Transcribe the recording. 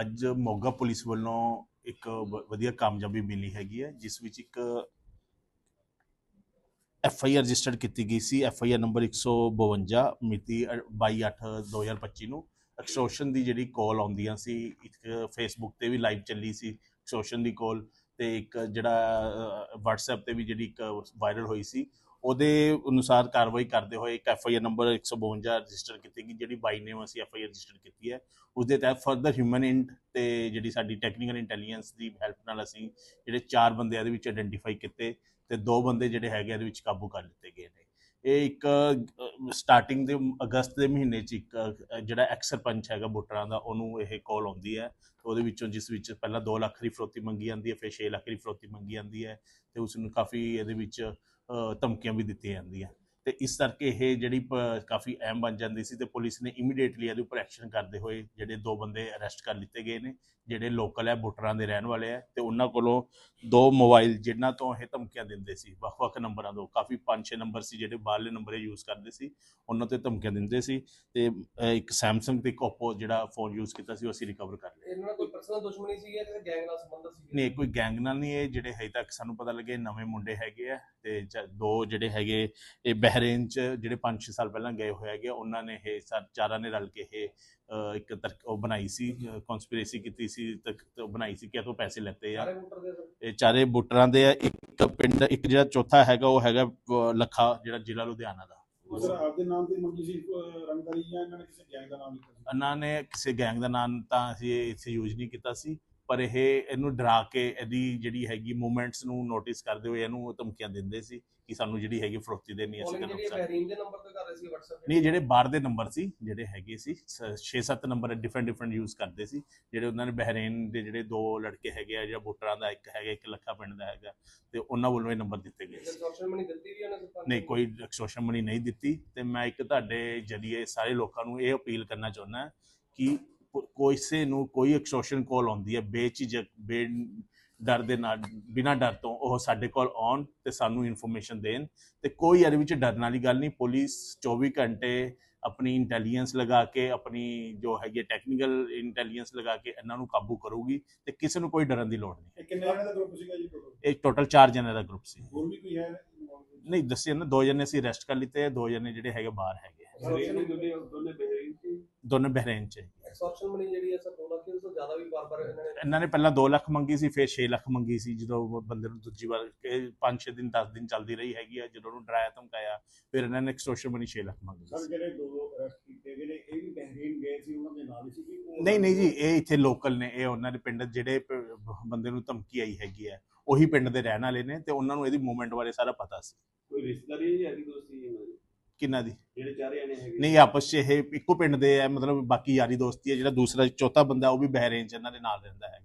ਅੱਜ ਮੋਗਾ ਪੁਲਿਸ ਵੱਲੋਂ ਇੱਕ ਵਧੀਆ ਕਾਮਯਾਬੀ ਮਿਲੀ ਹੈਗੀ ਹੈ, ਜਿਸ ਵਿੱਚ ਇੱਕ ਐਫ ਆਈ ਆਰ ਰਜਿਸਟਰਡ ਕੀਤੀ ਗਈ ਸੀ ਐਫ ਆਈ ਆਰ ਨੰਬਰ 152 ਮਿਤੀ 22/8/2025 ਨੂੰ। ਐਕਸਟੋਰਸ਼ਨ ਦੀ ਜਿਹੜੀ ਕਾਲ ਆਉਂਦੀਆਂ ਸੀ, ਇੱਕ ਫੇਸਬੁੱਕ ਤੇ ਵੀ ਲਾਈਵ ਚੱਲੀ ਸੀ ਐਕਸਟੋਰਸ਼ਨ ਦੀ ਕਾਲ ਤੇ ਇੱਕ ਜਿਹੜਾ WhatsApp ਤੇ ਵੀ ਜਿਹੜੀ ਇੱਕ ਵਾਇਰਲ ਹੋਈ ਸੀ ਉਹਦੇ ਅਨੁਸਾਰ ਕਾਰਵਾਈ ਕਰਦੇ ਹੋਏ ਇੱਕ F I R number 152 register ਕੀਤੀ ਗਈ, ਜਿਹੜੀ ਬਾਈ ਨੇਮ ਅਸੀਂ ਐਫ ਆਈ ਆਰ ਰਜਿਸਟਰ ਕੀਤੀ ਹੈ। ਉਸ ਦੇ ਤਹਿਤ ਫਰਦਰ ਹਿਊਮਨ ਇੰਟ ਤੇ ਜਿਹੜੀ ਸਾਡੀ ਟੈਕਨੀਕਲ ਇੰਟੈਲੀਜੈਂਸ ਦੀ ਹੈਲਪ ਨਾਲ ਅਸੀਂ ਜਿਹੜੇ ਚਾਰ ਬੰਦੇ ਇਹਦੇ ਵਿੱਚ ਆਇਡੈਂਟੀਫਾਈ ਕੀਤੇ ਤੇ ਦੋ ਬੰਦੇ ਜਿਹੜੇ ਹੈਗੇ ਇਹਦੇ ਵਿੱਚ ਕਾਬੂ ਕਰ ਲਿੱਤੇ ਗਏ ਇਹ ਇੱਕ ਸਟਾਰਟਿੰਗ ਦੇ ਅਗਸਤ ਦੇ ਮਹੀਨੇ ਚ ਇੱਕ ਜਿਹੜਾ ਐਕਸ ਸਰਪੰਚ ਹੈਗਾ ਬੁੱਟਰਾਂ ਦਾ, ਉਹਨੂੰ ਇਹ ਕਾਲ ਆਉਂਦੀ ਹੈ ਉਹਦੇ ਵਿੱਚੋਂ ਜਿਸ ਵਿੱਚ ਪਹਿਲਾਂ 2 ਲੱਖ ਦੀ ਫਰੋਤੀ ਮੰਗੀ ਜਾਂਦੀ ਹੈ, ਫਿਰ 6 ਲੱਖ ਦੀ ਫਰੋਤੀ ਮੰਗੀ ਜਾਂਦੀ ਹੈ ਤੇ ਉਸ ਨੂੰ ਕਾਫੀ ਇਹਦੇ ਵਿੱਚ ਧਮਕੀਆਂ ਵੀ ਦਿੱਤੀਆਂ ਜਾਂਦੀਆਂ। ਤੇ ਇਸ ਕਰਕੇ ਇਹ ਜਿਹੜੀ ਕਾਫੀ ਅਹਿਮ ਬਣ ਜਾਂਦੀ ਸੀ ਤੇ ਪੁਲਿਸ ਨੇ ਇਮੀਡੀਏਟਲੀ ਇਹਦੇ ਉੱਪਰ ਐਕਸ਼ਨ ਕਰਦੇ ਹੋਏ ਜਿਹੜੇ ਦੋ ਬੰਦੇ ਅਰੈਸਟ ਕਰ ਲਿੱਤੇ ਗਏ ਨੇ ਜਿਹੜੇ ਲੋਕਲ ਹੈ ਬੁੱਟਰਾਂ ਦੇ ਰਹਿਣ ਵਾਲੇ ਹੈ ਤੇ ਉਹਨਾਂ ਕੋਲੋਂ ਦੋ ਮੋਬਾਈਲ ਜਿਨ੍ਹਾਂ ਤੋਂ ਇਹ ਧਮਕੀਆਂ ਦਿੰਦੇ ਸੀ ਵੱਖ-ਵੱਖ ਨੰਬਰਾਂ ਤੋਂ ਕਾਫੀ 5-6 ਨੰਬਰ ਸੀ ਜਿਹੜੇ ਬਾਹਰਲੇ ਨੰਬਰ ਯੂਜ਼ ਕਰਦੇ ਸੀ ਉਹਨਾਂ ਤੇ ਧਮਕੀਆਂ ਦਿੰਦੇ ਸੀ ਤੇ ਇੱਕ ਸੈਮਸੰਗ ਤੇ ਇੱਕ Oppo ਜਿਹੜਾ ਫੋਨ ਯੂਜ਼ ਕੀਤਾ ਸੀ ਉਹ ਅਸੀਂ ਰਿਕਵਰ ਕਰ ਲਿਆ। ਇਹਨਾਂ ਨਾਲ ਕੋਈ ਪਰਸਨਲ ਦੁਸ਼ਮਣੀ ਸੀ ਜਾਂ ਗੈਂਗ ਨਾਲ ਸੰਬੰਧ ਸੀ ਨਹੀਂ ਕੋਈ ਗੈਂਗ ਨਾਲ ਨਹੀਂ ਇਹ ਜਿਹੜੇ ਹਜੇ ਤੱਕ ਸਾਨੂੰ ਪਤਾ ਲੱਗੇ ਨਵੇਂ ਮੁੰਡੇ ਹੈਗੇ ਆ ਤੇ ਦੋ ਜਿਹੜੇ ਹੈਗੇ ਇਹ ਬਹਿਰੇਨ ਚ ਜਿਹੜੇ 5-6 ਸਾਲ ਪਹਿਲਾਂ ਗਏ ਹੋਏ ਹੈਗੇ ਆ, ਉਹਨਾਂ ਨੇ ਇਹ ਚਾਰਾਂ ਨੇ ਰਲ ਕੇ ਇਹ ਇੱਕ ਤਰਕ ਉਹ ਬਣਾਈ ਸੀ ਕਨਸਪੀਰੇਸੀ ਕੀਤੀ ਸੀ ਤੱਕ ਉਹ ਬਣਾਈ ਸੀ ਕਿ ਇਹ ਤੋਂ ਪੈਸੇ ਲੈਤੇ ਆ। ਇਹ ਚਾਰੇ ਬੁੱਟਰਾਂ ਦੇ ਆ ਇੱਕ ਪਿੰਡ ਇੱਕ ਜਿਹੜਾ ਚੌਥਾ ਹੈਗਾ ਉਹ ਹੈਗਾ ਲੱਖਾ ਜਿਹੜਾ ਜ਼ਿਲ੍ਹਾ ਲੁਧਿਆਣਾ ਦਾ। ਆਪਦੇ ਨਾਮ ਤੇ ਮੰਗੀ ਸੀ ਅਹ, ਰੰਗਦਾਰੀ ਜਾਂ ਇਹਨਾਂ ਨੇ ਕਿਸੇ ਗੈਂਗ ਦਾ ਨਾਮ ਲਿਖਿਆ ਸੀ? ਇਹਨਾਂ ਨੇ ਕਿਸੇ ਗੈਂਗ ਦਾ ਨਾਮ ਤਾਂ ਅਸੀਂ ਇੱਥੇ ਯੂਜ਼ ਨਹੀਂ ਕੀਤਾ ਸੀ। ਪਰ ਇਹ ਇਹਨੂੰ ਡਰਾ ਕੇ ਇਹਦੀ ਜਿਹੜੀ ਹੈਗੀ ਮੂਵਮੈਂਟਸ ਨੂੰ ਨੋਟਿਸ ਕਰਦੇ ਹੋਏ ਇਹਨੂੰ ਉਹ ਧਮਕੀਆਂ ਦਿੰਦੇ ਸੀ ਕਿ ਸਾਨੂੰ ਜਿਹੜੀ ਹੈਗੀ ਫਰੋਤੀ ਦੇਣੀ ਅਸੀਂ ਕਾਲਿੰਗ ਕਰ ਜਿਹੜੀ ਸਕਦੇ ਬਹਿਰੀਨ ਦੇ ਨੰਬਰ ਤੇ ਕਰ ਰਹੇ ਸੀ WhatsApp ਤੇ। ਨਹੀਂ ਜਿਹੜੇ ਬਾਹਰ ਦੇ ਨੰਬਰ ਸੀ ਜਿਹੜੇ ਹੈਗੇ ਸੀ 6-7 ਨੰਬਰ ਡਿਫਰੈਂਟ ਡਿਫਰੈਂਟ ਯੂਜ਼ ਕਰਦੇ ਸੀ। ਜਿਹੜੇ ਉਹਨਾਂ ਨੇ ਬਹਿਰੇਨ ਦੇ ਜਿਹੜੇ ਦੋ ਲੜਕੇ ਹੈਗੇ ਆ ਜਿਹੜਾ ਵੋਟਰਾਂ ਦਾ ਇੱਕ ਹੈਗਾ ਇੱਕ ਲੱਖਾ ਪਿੰਡ ਦਾ ਹੈਗਾ ਤੇ ਉਹਨਾਂ ਵੱਲੋਂ ਇਹ ਨੰਬਰ ਦਿੱਤੇ ਗਏ ਸੀ। ਸੋਸ਼ਲ ਮਨੀ ਦਿੱਤੀ ਵੀ ਉਹਨੇ ਸਰਪੰਚ ਨਹੀਂ ਕੋਈ ਐਕਸਟੋਰਸ਼ਨ ਮਨੀ ਨਹੀਂ ਦਿੱਤੀ। ਤੇ ਮੈਂ ਇੱਕ ਤੁਹਾਡੇ ਜਰੀਏ ਸਾਰੇ ਲੋਕਾਂ ਨੂੰ ਇਹ ਅਪੀਲ ਕਰਨਾ ਚਾਹੁੰਦਾ ਕਿ ਕੋਈ ਕਿਸੇ ਨੂੰ ਕੋਈ ਐਕਸਟੋਰਸ਼ਨ ਕਾਲ ਆਉਂਦੀ ਹੈ ਬੇਝਿਜਕ ਬੇ ਡਰ ਦੇ ਨਾਲ ਬਿਨਾਂ ਡਰ ਤੋਂ ਉਹ ਸਾਡੇ ਕੋਲ ਆਉਣ ਤੇ ਸਾਨੂੰ ਇਨਫੋਰਮੇਸ਼ਨ ਦੇਣ। ਤੇ ਕੋਈ ਇਹਦੇ ਵਿੱਚ ਡਰਨ ਵਾਲੀ ਗੱਲ ਨਹੀਂ ਪੁਲਿਸ 24 ਘੰਟੇ ਆਪਣੀ ਇੰਟੈਲੀਜੈਂਸ ਲਗਾ ਕੇ ਆਪਣੀ ਜੋ ਹੈਗੀ ਟੈਕਨੀਕਲ ਇੰਟੈਲੀਜੈਂਸ ਲਗਾ ਕੇ ਇਹਨਾਂ ਨੂੰ ਕਾਬੂ ਕਰੂਗੀ ਤੇ ਕਿਸੇ ਨੂੰ ਕੋਈ ਡਰਨ ਦੀ ਲੋੜ ਨਹੀਂ। ਕਿੰਨੇ ਜਣੇ ਦਾ ਗਰੁੱਪ ਸੀਗਾ ਜੀ ਟੋਟਲ ਇਹ ਟੋਟਲ 4 ਜਣਿਆਂ ਦਾ ਗਰੁੱਪ ਸੀ। ਹੋਰ ਵੀ ਕੋਈ ਹੈ? ਨਹੀਂ ਦੱਸਿਆ ਨਾ ਦੋ ਜਣੇ ਅਸੀਂ ਅਰੈਸਟ ਕਰ ਲਿੱਤੇ ਦੋ ਜਣੇ ਜਿਹੜੇ ਹੈਗੇ ਬਾਹਰ ਹੈਗੇ। ਦੋਨੇ ਦੋਨੇ ਬਹਿਰੀਨ ਸੀ। ਦੋਨੇ ਬਹਿਰੇਨ ਚ ਹੈ। ਐਕਸਟੋਰਸ਼ਨ ਮਨੀ ਜਿਹੜੀ ਹੈ ਸਰ 2 ਲੱਖ ਤੋਂ ਜ਼ਿਆਦਾ ਵੀ ਬਾਰ-ਬਾਰ ਇਹਨਾਂ ਨੇ ਇਹਨਾਂ ਨੇ ਪਹਿਲਾਂ 2 ਲੱਖ ਮੰਗੀ ਸੀ ਫਿਰ 6 ਲੱਖ ਮੰਗੀ ਸੀ ਜਦੋਂ ਬੰਦੇ ਨੂੰ ਦੂਜੀ ਵਾਰ 5-6 ਦਿਨ 10 ਦਿਨ ਚੱਲਦੀ ਰਹੀ ਹੈਗੀ ਆ ਜਦੋਂ ਉਹਨੂੰ ਡਰਾਇਆ ਧਮਕਾਇਆ ਫਿਰ ਇਹਨਾਂ ਨੇ ਐਕਸਟੋਰਸ਼ਨ ਮਨੀ 6 ਲੱਖ ਮੰਗੀ ਸਰ ਜਿਹੜੇ ਦੋ ਅਰੈਸਟ ਕੀਤੇ ਗਏ ਨੇ ਇਹ ਵੀ ਬਹਿਰੀਨ ਗਏ ਸੀ ਉਹਨਾਂ ਦੇ ਨਾਲ ਹੀ ਸੀ ਨਹੀਂ ਨਹੀਂ ਜੀ ਇਹ ਇੱਥੇ ਲੋਕਲ ਨੇ ਇਹ ਉਹਨਾਂ ਦੇ ਪਿੰਡ ਜਿਹੜੇ ਬੰਦੇ ਨੂੰ ਧਮਕੀ ਆਈ ਹੈਗੀ ਆ ਉਹੀ ਪਿੰਡ ਦੇ ਰਹਿਣ ਵਾਲੇ ਨੇ ਤੇ ਉਹਨਾਂ ਨੂੰ ਇਹਦੀ ਮੂਵਮੈਂਟ ਬਾਰੇ ਸਾਰਾ ਪਤਾ ਸੀ। ਕੋਈ ਰਿਸ਼ਤੇਦਾਰੀ ਜਾਂ ਯਾਰੀ ਦੋਸਤੀ ਇਹਨਾਂ ਦੀ? ਕਿੰਨਾ ਦੀ? ਜਿਹੜੇ ਚਾਰੇ ਜਣੇ ਹੈਗੇ ਨਹੀਂ ਆਪਸ 'ਚ ਇਹ ਇੱਕੋ ਪਿੰਡ ਦੇ ਆ ਮਤਲਬ ਬਾਕੀ ਯਾਰੀ ਦੋਸਤੀ ਹੈ ਜਿਹੜਾ ਦੂਸਰਾ ਚੌਥਾ ਬੰਦਾ ਉਹ ਵੀ ਬਹਿਰੇਨ ਚ ਇਹਨਾਂ ਦੇ ਨਾਲ ਰਹਿੰਦਾ ਹੈ